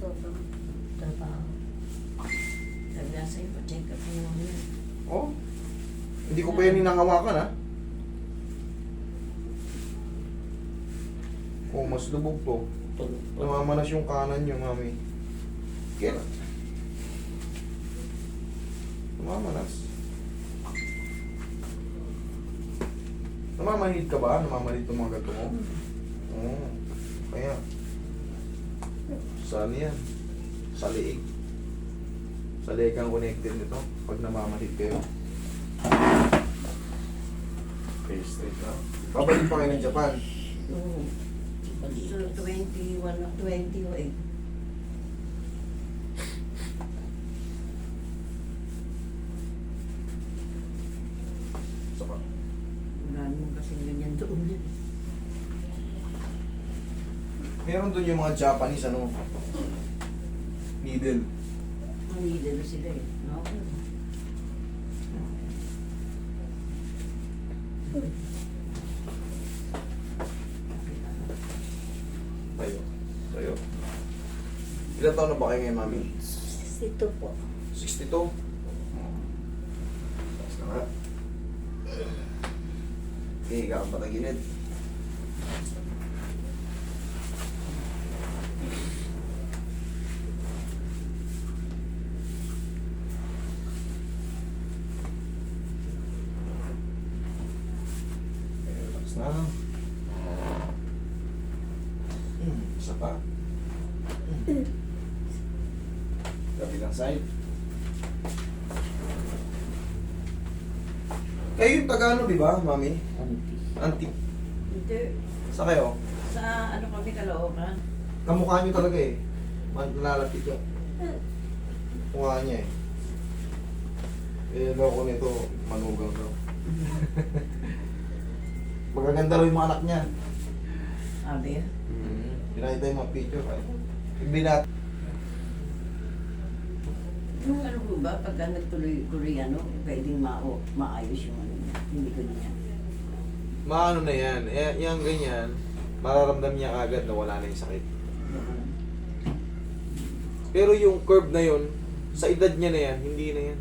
sobrang trabaho. Sabi nga sa'yo, pa-check up mo naman yan. Oh. Hindi ko pa yan hinahawakan ha. Oh, mas lubog to. Namamanas yung kanan nyo, mami. Kaya Namamanas. Namamanhid ka ba? Namamanhid itong mga gato mo? Oo. Kaya. Saan yan? Sa liig. Sa liig ang connected nito pag namamanhid kayo. Okay, straight na. Babalik pa kayo ng Japan. Oo. So, 21 na 20 o eh. Saka. Wala naman kasing ganyan doon yan. Meron doon yung mga Japanese ano, needle. Ang leader sila eh. No? Tayo. Tayo. Ilan taon na ba kayo ngayon, mami? Ito po. 62? Taas na nga. Okay, higa ka pa ng gilid. Okay, relax na. Hmm, isa pa. Kabilang side. Kayo yung Tagalog, di ba, mami? Anti. Hindi. Sa kayo? Sa ano kami kalooban? Kamukha nyo talaga eh. Malalapit yung mukha niya eh. Eh, loko nito, manugang daw. Magaganda raw yung mga anak niya. Sabi ah. Pinakita yung mga picture. Ay, na. Yung ano po ba, pagka nagtuloy-tuloy ano, pwedeng mao, maayos yung ano, hindi ko niya. Maano na yan. Eh, yung ganyan, mararamdam niya agad na wala na yung sakit. Pero yung curve na yon sa edad niya na yan, hindi na yan.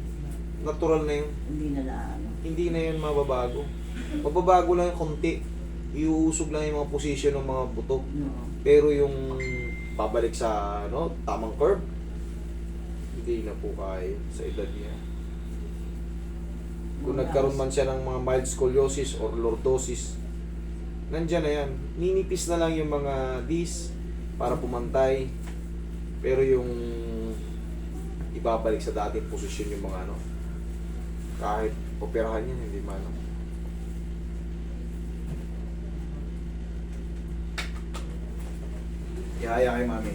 Natural na yun. Hindi na na ano. Hindi na yun mababago. Mababago lang yung konti. Iuusog lang yung mga position ng mga buto. Pero yung pabalik sa ano, tamang curve, hindi na po kaya sa edad niya. Kung nagkaroon man siya ng mga mild scoliosis or lordosis, nandyan na yan. Ninipis na lang yung mga disc para pumantay. Pero yung ibabalik sa dating posisyon yung mga ano, kahit operahan yan, hindi man. Ihaya kay mami.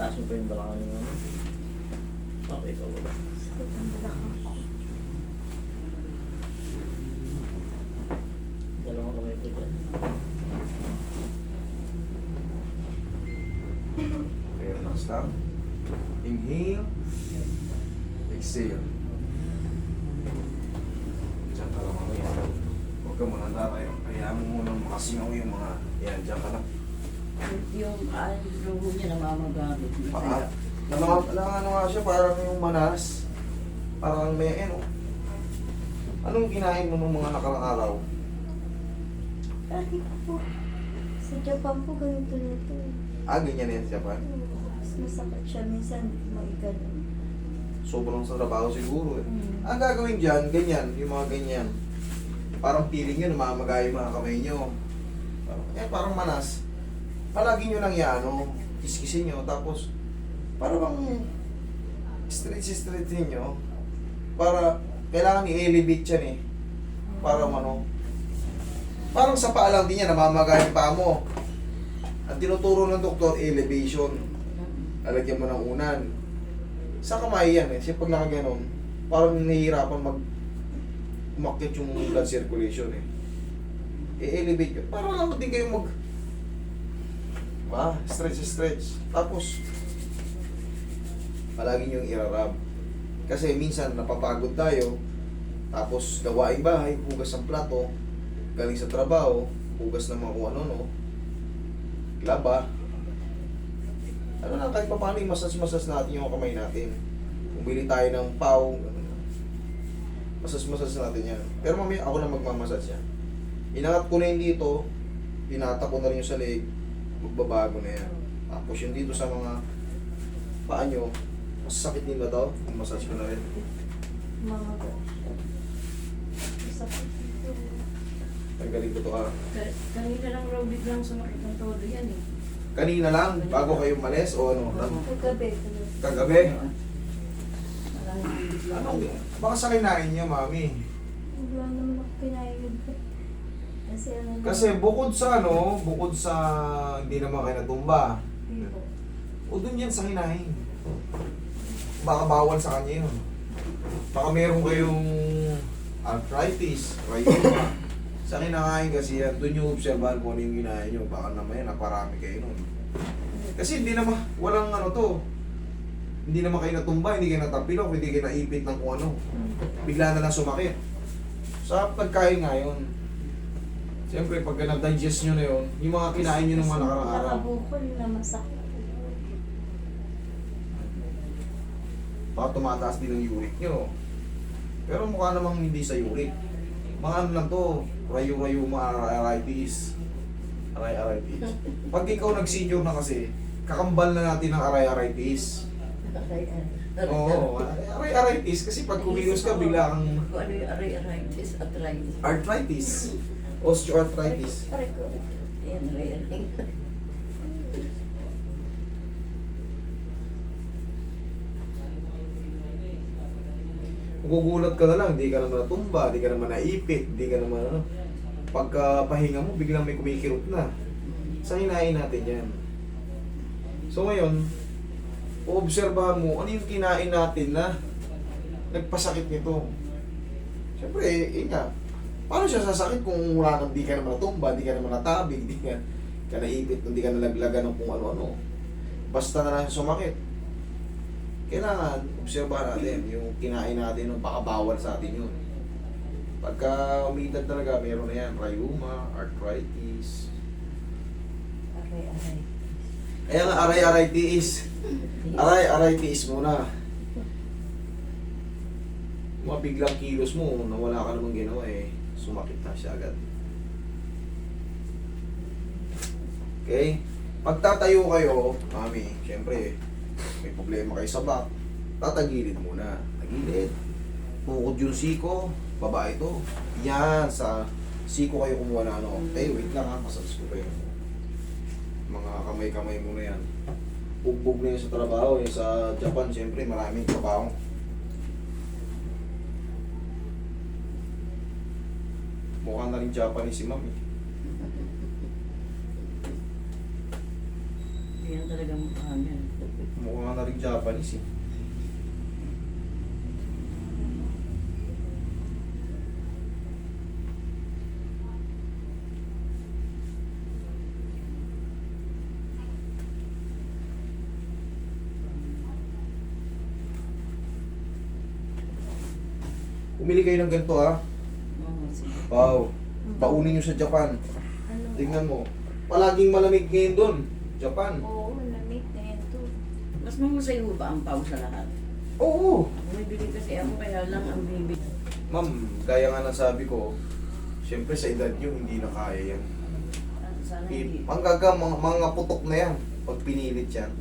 Taas mo pa yung balakang yung ano. Okay, ikaw ba? Dalawang kamay ko dyan. Okay, relax lang. Inhale. Exhale. Diyan ka lang mamaya. Huwag ka muna tatayo. Kaya mo muna makasingaw yung mga... Yan, diyan ka lang. Yung ano niya namamagamit. Paa. Nang, nang ano nga siya, parang yung manas. Parang may ano. Anong kinain mo nung mga nakarang araw? Bakit po? Sa Japan po ganito na ito. Ah, ganyan na yan sa Japan. Mas masakit siya. Minsan maiganon. Sobrang sa trabaho siguro eh. Hmm. Ang gagawin dyan, ganyan, yung mga ganyan. Parang feeling nyo, namamagay yung mga kamay nyo. Eh, parang manas. Palagi nyo lang yan, ano, kiskisin nyo, tapos, para bang stretch-stretch nyo, para, kailangan i-elevate yan eh. Para ano, parang sa paa lang din yan, namamagay yung paa mo. Ang tinuturo ng doktor, elevation. Lalagyan mo ng unan. Sa kamay yan eh. Kasi pag nakaganon, parang nahihirapan mag umakyat yung blood circulation eh. I-elevate yun. Para lang din kayo mag ba? Stretch, stretch. Tapos, palagi nyo irarab. Kasi minsan napapagod tayo, Tapos gawaing bahay, hugas ng plato, galing sa trabaho, hugas ng mga ano, no? Laba. Ano lang, kahit pa paano yung masas-masas natin yung kamay natin. Bumili tayo ng pau. Masas-masas natin yan. Pero mamaya ako na magmamasas yan. Inangat ko na yung dito, pinata ko na rin yung sa leg, magbabago na yan. Tapos yung dito sa mga paa nyo, masakit din ba daw? Massage ko na rin. Mga. Masakit dito. Tanggalin ko to ah. Ka- Kanina lang raw biglang sumakit ng todo yan eh. Kanina lang, bago kayo malis o ano? Kagabi. kagabi. Kagabi? Parang biglang Ano? Baka sa kinain niya, mami. Wala naman ako kinayod. Kasi ano Kasi bukod sa ano, bukod sa hindi naman kayo natumba, Dito. o dun yan sa kinain. Baka bawal sa kanya yun. Baka meron kayong arthritis, rheuma. sa kinakain kasi yan, dun yung obserbahan kung ano yung kinain nyo. Baka naman yan, naparami kayo nun. Kasi hindi naman, walang ano to. Hindi naman kayo natumba, hindi kayo natapilok, hindi kayo naipit ng kung ano. Bigla na lang sumakit. Sa pagkain nga yun. Siyempre, pagka na-digest nyo na yun, yung mga kinain nyo ng mga nakarang araw. Nakabukol na masakit. baka tumataas din ang uric nyo. Pero mukha namang hindi sa uric. Mga ano lang to, rayo-rayo arthritis. Aray-arthritis. Pag ikaw nag-senior na kasi, kakambal na natin ang aray-arthritis. Oo, aray-arthritis kasi pag kumilos ka, bigla kang Kung ano yung aray-arthritis, arthritis. arthritis. Osteoarthritis. Aray ko. Ayan, aray-arthritis. Gugulat ka na lang, di ka naman natumba, di ka naman naipit, di ka naman ano. Pagka pahinga mo, biglang may kumikirot na. Sa hinain natin yan. So ngayon, uobserbahan mo, ano yung kinain natin na nagpasakit nito. Siyempre, eh, nga, paano siya sasakit kung wala kang di ka naman natumba, di ka naman natabig, di ka, ka naipit, kung di ka nalaglagan ng kung ano-ano. Basta na lang sumakit kailangan obserbahan natin yung kinain natin nung baka bawal sa atin yun. Pagka umidad talaga, meron na yan, rheuma, arthritis. Aray-aray. Kaya nga, aray-aray tiis. Aray-aray tiis muna. Mga biglang kilos mo, nawala ka namang ginawa eh, sumakit na siya agad. Okay? Pagtatayo kayo, mami, syempre, may problema kayo sa back, tatagilid muna. Tagilid. Bukod yung siko, baba ito. Yan, sa siko kayo kumuha na ano. Eh, wait lang ha, masas ko kayo. Mga kamay-kamay muna yan. Bugbog na yun sa trabaho. Yung sa Japan, syempre, maraming trabaho. Mukha na rin Japanese si ma'am eh. Yan talaga mukha niya. Mukha na rin Japanese eh. Umili kayo ng ganito ha. Wow. Paunin nyo sa Japan. Ano? Tingnan mo. Palaging malamig ngayon doon. Japan. Oo, lamig na yan to. Mas mahusay mo ba ang pau sa lahat? Oo. May bili kasi ako kaya lang ang bibig. Ma'am, gaya nga ng sabi ko, syempre sa edad nyo, hindi na kaya yan. Sana I- hindi. Manggaga, mga, mga putok na yan. Pag pinilit yan.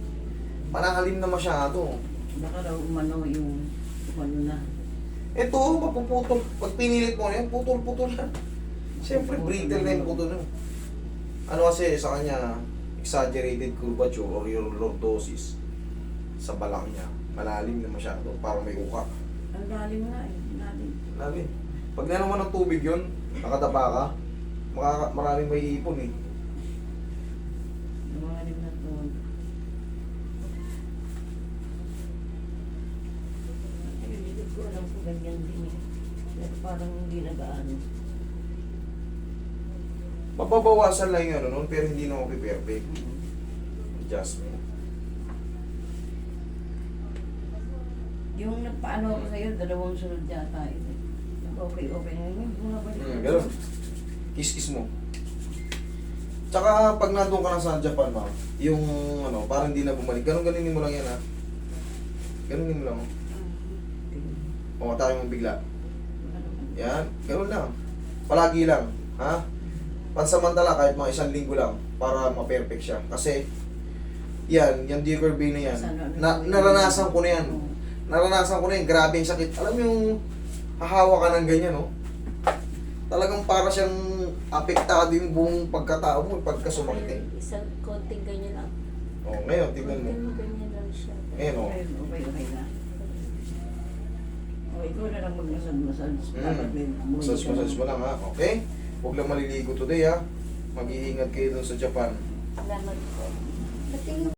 Panangalim na masyado. Baka raw umano yung ano na. Ito, mapuputol. Pag pinilit mo na yan, putol-putol yan. Siyempre, brittle na yung putol nyo. Ano kasi sa kanya, exaggerated curvature or your lordosis sa balak niya. Malalim na masyado, parang may uka. Ang lalim nga eh. Lalim. Labi. Pag nanaman ng tubig yun, nakadapa ka, maraming may ipon eh. Lumalim na to. Ay, hindi ko alam kung ganyan din eh. Pero parang hindi na gaano. Mababawasan lang yung ano nun, pero hindi na okay perfect. Adjustment. Yung nagpaano ako sa'yo, dalawang sunod yata ito. Okay, okay na yun. Hmm, ganun. Kiss-kiss mo. Tsaka pag nandun ka na sa Japan, ma'am, yung ano, parang hindi na bumalik. Ganun ganunin mo lang yan, ha? Ganunin mo lang. O, tayo mong bigla. Yan, ganun lang. Palagi lang, ha? Pansamantala, kahit mga isang linggo lang, para ma-perfect siya. Kasi, yan, yung Digger Bay na yan, na, naranasan ko na yan. Naranasan ko na yan, grabe yung sakit. Alam mo yung hahawa ka ng ganyan, no? Talagang para siyang apektado yung buong pagkatao mo, pagka sumakit eh. Isang konting ganyan lang. O, ngayon, tignan mo. Konting ganyan lang siya. Ngayon, o. Okay, okay, okay na. O, ikaw na lang mag-massage-massage. Dapat may Mm. bumili ka Massage-massage ng- mo lang, ha? Okay? Huwag lang maliligo today, ha? Mag-iingat kayo dun sa Japan. Salamat po. Patingin